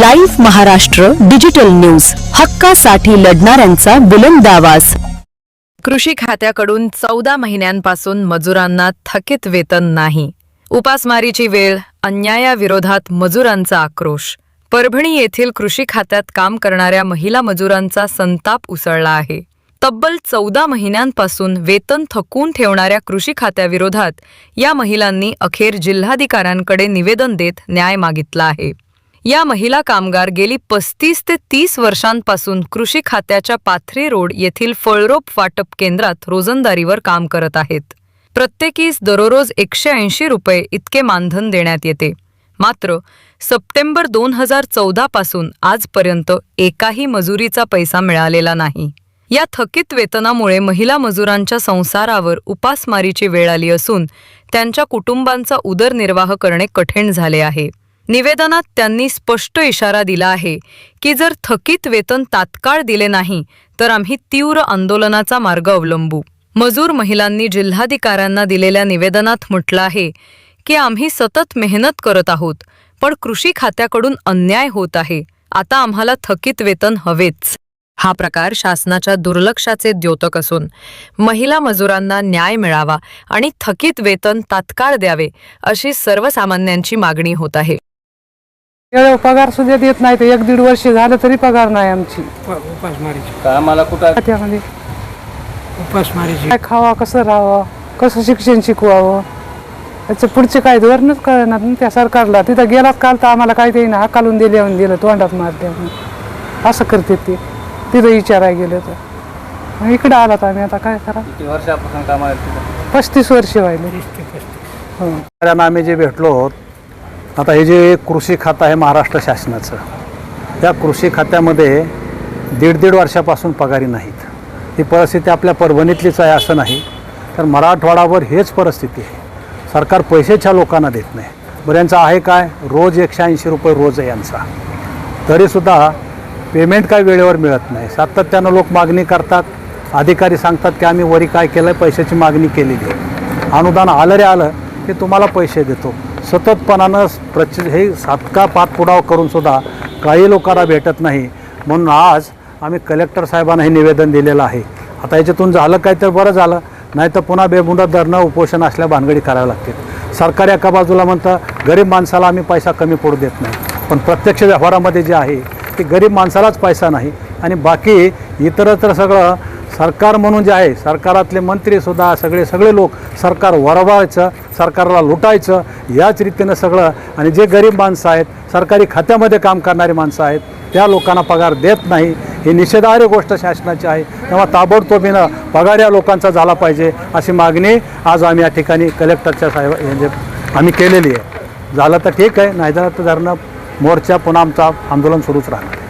Live Maharashtra digital news. हक्कासाठी लढणाऱ्यांचा बुलंद आवाज. कृषी खात्याकडून चौदा महिन्यांपासून मजुरांना थकीत वेतन नाही. उपासमारीची वेळ अन्यायाविरोधात मजुरांचा आक्रोश. परभणी येथील कृषी खात्यात काम करणाऱ्या महिला मजुरांचा संताप उसळला आहे. तब्बल चौदा महिन्यांपासून वेतन थकून ठेवणाऱ्या कृषी खात्याविरोधात या महिलांनी अखेर जिल्हाधिकाऱ्यांकडे निवेदन देत न्याय मागितला आहे. या महिला कामगार गेली पस्तीस ते तीस वर्षांपासून कृषी खात्याच्या पाथरी रोड येथील फळरोप वाटप केंद्रात रोजंदारीवर काम करत आहेत. प्रत्येकीस दररोज एकशे ऐंशी रुपये इतके मानधन देण्यात येते. मात्र सप्टेंबर दोन हजार चौदा पासून आजपर्यंत एकाही मजुरीचा पैसा मिळालेला नाही. या थकीत वेतनामुळे महिला मजुरांच्या संसारावर उपासमारीची वेळ आली असून त्यांच्या कुटुंबांचा उदरनिर्वाह करणे कठीण झाले आहे. निवेदनात त्यांनी स्पष्ट इशारा दिला आहे की जर थकीत वेतन तात्काळ दिले नाही तर आम्ही तीव्र आंदोलनाचा मार्ग अवलंबू. मजूर महिलांनी जिल्हाधिकाऱ्यांना दिलेल्या निवेदनात म्हटलं आहे की आम्ही सतत मेहनत करत आहोत पण कृषी खात्याकडून अन्याय होत आहे. आता आम्हाला थकीत वेतन हवेच. हा प्रकार शासनाच्या दुर्लक्षाचे द्योतक असून महिला मजुरांना न्याय मिळावा आणि थकीत वेतन तात्काळ द्यावे अशी सर्वसामान्यांची मागणी होत आहे. वेळेवर पगार सुद्धा देत नाही तर एक दीड वर्ष झालं तरी पगार नाही आमची. उप- उपासमारीची का मला कुठं त्यामध्ये उपासमारीची काय खावा कसं राहावं कसं शिक्षण शिकवावं त्याचं पुढचे काय धोरणच कळणार ना त्या सरकारला तिथं गेलात काल तर आम्हाला काय देईना हाकालून दिले म्हणून दिलं तोंडात म्हणून असं करते ते. तिथं विचारायला गेलं तर. मग इकडं आलात आम्ही आता काय करा? किती वर्षापासून कामाला? पस्तीस वर्ष व्हायले. हो. आम्ही जे भेटलो आहोत आता हे जे कृषी खातं आहे महाराष्ट्र शासनाचं त्या कृषी खात्यामध्ये दीड दीड वर्षापासून पगारी नाहीत. ही परिस्थिती आपल्या परभणीतलीच आहे असं नाही तर मराठवाडावर हेच परिस्थिती आहे. सरकार पैसेच्या लोकांना देत नाही. बरं यांचं आहे काय? रोज एकशे ऐंशी रुपये रोज आहे यांचा. तरीसुद्धा पेमेंट काय वेळेवर मिळत नाही. सातत्यानं लोक मागणी करतात. अधिकारी सांगतात की आम्ही वरी काय केलं आहे पैशाची मागणी केलेली आहे. अनुदान आलं रे आलं की तुम्हाला पैसे देतो. सततपणानं प्रच हे सातका पाठपुरावा करून सुद्धा काही लोकांना भेटत नाही. म्हणून आज आम्ही कलेक्टर साहेबांना हे निवेदन दिलेलं आहे. आता याच्यातून झालं काय तर बरं झालं. नाही तर पुन्हा बेमुदत धरणं उपोषण असल्या भानगडी कराव्या लागतील. सरकार एका बाजूला म्हणतं गरीब माणसाला आम्ही पैसा कमी पडू देत नाही. पण प्रत्यक्ष व्यवहारामध्ये जे आहे ते गरीब माणसालाच पैसा नाही आणि बाकी इतरत्र सगळं सरकार म्हणून जे आहे सरकारातले मंत्रीसुद्धा सगळे सगळे लोक सरकार वरवायचं सरकारला लुटायचं याच रीतीनं सगळं. आणि जे गरीब माणसं आहेत सरकारी खात्यामध्ये काम करणारी माणसं आहेत त्या लोकांना पगार देत नाही. ही निषेधार्ह गोष्ट शासनाची आहे. तेव्हा ताबडतोबीनं पगार या लोकांचा झाला पाहिजे अशी मागणी आज आम्ही या ठिकाणी कलेक्टरच्या साहेब म्हणजे आम्ही केलेली आहे. झालं तर ठीक आहे नाही तर धरणं मोर्चा पुन्हा आमचा आंदोलन सुरूच राहणार.